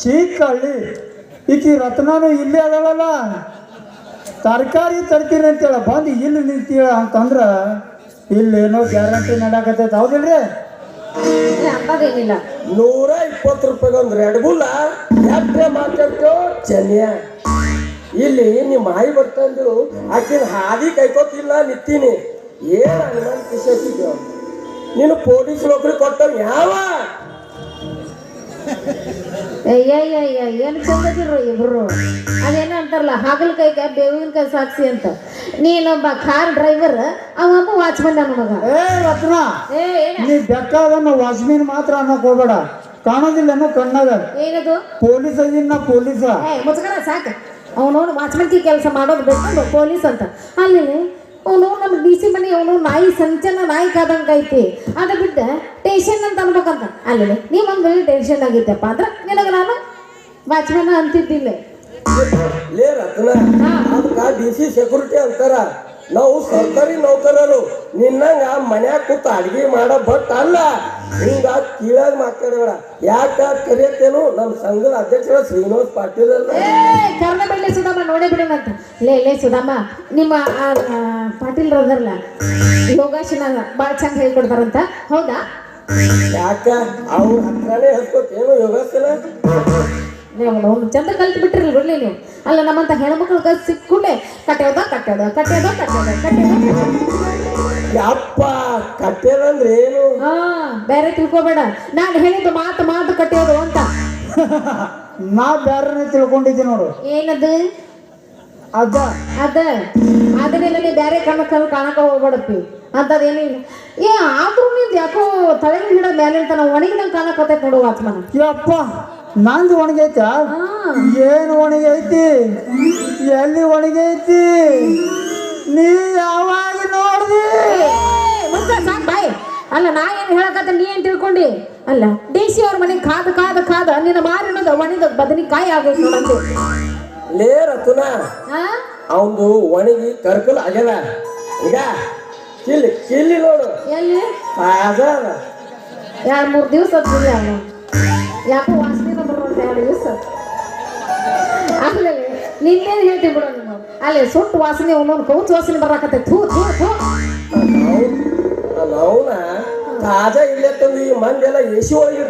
ಚೀಕಳ್ಳಿ ಈಕಿ ರತ್ನಾನು ಇಲ್ಲೇ ಅದಳಲ್ಲ. ತರಕಾರಿ ತರ್ತೀನಿ ಅಂತೇಳ. ಬಂದು ಇಲ್ಲಿ ನಿಂತೀಳ ಅಂತಂದ್ರ ಇಲ್ಲೇನೋ ಗ್ಯಾರಂಟಿ ನಡಕತೈತೆ ಹೌದಿಲ್ರಿ ನೂರ ಇಪ್ಪತ್ತು ರೂಪಾಯಿಗೆ ಒಂದು ರೆಡ್ ಬುಲ್ಲ ಯಾಕೆ ಮಾತಾಡ್ತೇವ ಚೆನ್ನಿಯ. ಇಲ್ಲಿ ನಿಮ್ಮ ಮಾಯಿ ಬರ್ತಂದು ಆಕಿನ ಹಾದಿ ಕೈಕೋತಿಲ್ಲ ನಿಂತೀನಿ ಏನ್ ಕಿಶಿದ್ದೇವ ನೀನು ಪೊಲೀಸ್ ನೌಕರಿ ಕೊಟ್ಟವ್ ಯಾವ? ಅಯ್ಯಯ್ಯಯ್ಯ ಏನು ಚಂದದಿರು ಇಬ್ರು? ಅದೇನೋ ಅಂತಾರಲ್ಲ ಹಾಗಲಕಾಯಿಗೆ ಬೇವಿನ ಕೈ ಸಾಕ್ಷಿ ಅಂತ. ನೀನೊಬ್ಬ ಕಾರ್ ಡ್ರೈವರ್ ಅವೊಬ್ಬ ವಾಚ್ಮನ್ ಮಗ ಏ ರತ್ನ ನೀ ಬೆಕ್ಕಾದನ್ನ ವಾಚ್ಮೀನ್ ಮಾತ್ರ ಅನ್ನಕ್ ಹೋಗ್ಬೇಡ. ಅನ್ನೋ ಕಣ್ಣಾಗ. ಏನದು? ಪೊಲೀಸ್ ಅದೀನ ಪೊಲೀಸ. ಏ ಮುಚ್ಕರ ಸಾಕು. ಅವನವನು ವಾಚ್ಮನ್ಕಿ ಕೆಲಸ ಮಾಡೋದು ಬೇಕು ಪೊಲೀಸ್ ಅಂತ. ಅಲ್ಲಿ ಅವನು ನಮ್ಮ ಡಿ ಸಿ ಮನೆ ಅವನು ನಾಯಿ ಸಂಚನ ನಾಯಿ ಕಾದಂಗೈತಿ ಐತಿ. ಅದು ಬಿಟ್ಟು ಟೇಷನ್ ಅಂತ ಅನ್ಬೇಕಂತ. ಅಲ್ಲಿ ನೀವೊಂದು ಟೆನ್ಷನ್ ಆಗಿದ್ದಪ್ಪ ಅಂದ್ರೆ ನಿನಗೆ ನಾನು ವಾಚ್ಮನ್ ಅಂತಿದ್ದಿಲ್ಲ. ಲೇ ರತ್ನ ಅದಕ್ಕ ಡಿ ಸಿ ಸೆಕ್ಯೂರಿಟಿ ಅಂತಾರ. ನಾವು ಸರ್ಕಾರಿ ನೌಕರರು. ನಿನ್ನಂಗ ಮನ್ಯಾಗ ಕೂತ ಅಡ್ಗೆ ಮಾಡೋ ಬಟ್ ಅಲ್ಲ. ಹಿಂಗ ಕೀಳಾಗ ಮಾತಾಡಬೇಡ. ಯಾಕ ಕರೆಯತ್ತೇನು? ನಮ್ಮ ಸಂಘದ ಅಧ್ಯಕ್ಷರ ಶ್ರೀನಿವಾಸ್ ಪಾಟೀಲ್ ಅಲ್ಲ. ಸುಧಮ್ಮ ನೋಡೇ ಬಿಡೋಣಂತ ಲೇ ಲೇ ಸುಧಾಮ ನಿಮ್ಮ ಪಾಟೀಲ್ ಅದರಲ್ಲ ಯೋಗಾಸನ ಭಾಳ ಚಂದ ಹೇಳ್ಕೊಡ್ತಾರಂತ. ಹೌದಾ? ಯಾಕ? ಅವ್ರ ಹತ್ರನೇ ಹೇಳ್ಕೊತೇನು ಯೋಗಾಸನ ನೀವು ಅವ್ನು ಚಂದ ಕಲ್ತು ಬಿಟ್ಟಿರಲ್ಲ ಬಿಡ್ಲಿ ನೀವು. ಅಲ್ಲ ನಮ್ಮಂತ ಹೆಣ್ಮಕ್ಳು ಸಿಕ್ಕುಂಡೆ ಕಟ್ಟೋದ ಕಟ್ಟೋದ ಕಟ್ಟೋದ ಕಟ್ಟೋದ ಕಟ್ಟೋದ ಯಪ್ಪ ಕಟ್ಟೋದಂದ್ರೆ ಏನು? ಹಾ ಬೇರೆ ತಿಳ್ಕೊಬೇಡ. ನಾನು ಹೇಳಿದ್ದು ಮಾತು ಮಾತು ಕಟ್ಟಿಯೋದು ಅಂತ. ನಾ ಬೇರೆ ತಿಳ್ಕೊಂಡಿದ್ದೀನಿ ನೋಡು. ಏನದು? ಅದ ಅದ. ಅದನ್ನೆಲ್ಲ ನೀ ಬೇರೆ ಕಣ್ಣಕ್ಕೆ ಕಾಣಕ ಹೋಗ್ಬೇಡಪ್ಪಿ. ಅಂತದೇನಿಲ್ಲ ಏ ಆದ್ರೂ ನಿಂದು ಯಾಕೋ ತಲೆ ಗಿಡ ಮೇಲೆ ತನ ಒಣಗಿದಂಗೆ ಕಾಣಕತ್ತೈತೆ ನೋಡು ವಾಚ್ಮನ ಯಪ್ಪ ನಂದು ಒಣಗೈತ ಏನು ಒಣಗೈತಿ? ಎಲ್ಲಿ ಒಣಗೈತಿ? ನೀ ಯಾವಾಗ ನೋಡ್ದಿ? ಬಾಯ್. ಅಲ್ಲ ನಾ ಏನು ಹೇಳಕತ್ತ ನೀ ಏನು ತಿಳ್ಕೊಂಡಿ? ಅಲ್ಲ ಡಿ ಸಿ ಅವ್ರ ಮನೆಗೆ ಕಾದ ಕಾದ ಕಾದ ನಿನ್ನ ಮಾರಿನದ ಒಣಿದ ಬದನಿಕಾಯಿ ಆಗೈತೆ ನೋಡಂತೆ ಲೇ ರತುನ ಆ ಅವಂದು ಒಣಗಿ ಕರ್ಕಲ್ ಆಗ್ಯದ. ಈಗ ಕಿಲ್ಲಿ ಕಿಲ್ಲಿ ನೋಡು. ಎಲ್ಲಿ? ತಾಜಾ ಎರಡು ಮೂರು ದಿವಸ ಯಾಕೋ ವಾಸನೆ ಬರೋದು ಎರಡು ದಿವಸ. ಆಮೇಲೆ ನಿನ್ನೇನು ಹೇಳ್ತೀವಿ ಬಿಡೋಣ ನೀನು? ಅಲ್ಲಿ ಸುಟ್ಟು ವಾಸನೆ ಒಂದೊಂದು ಕೌಚ್ ವಾಸನೆ ಬರಾಕತ್ತೆ ಥೂ ಥೂ ಥೂ. ಅವನ ತಾಜಾ ಇಲ್ಲೇ ತಂದು ಈ ಮಂದಿ ಎಲ್ಲ ಎಸಿ ಒಳಗಿರ್ತಾರೆ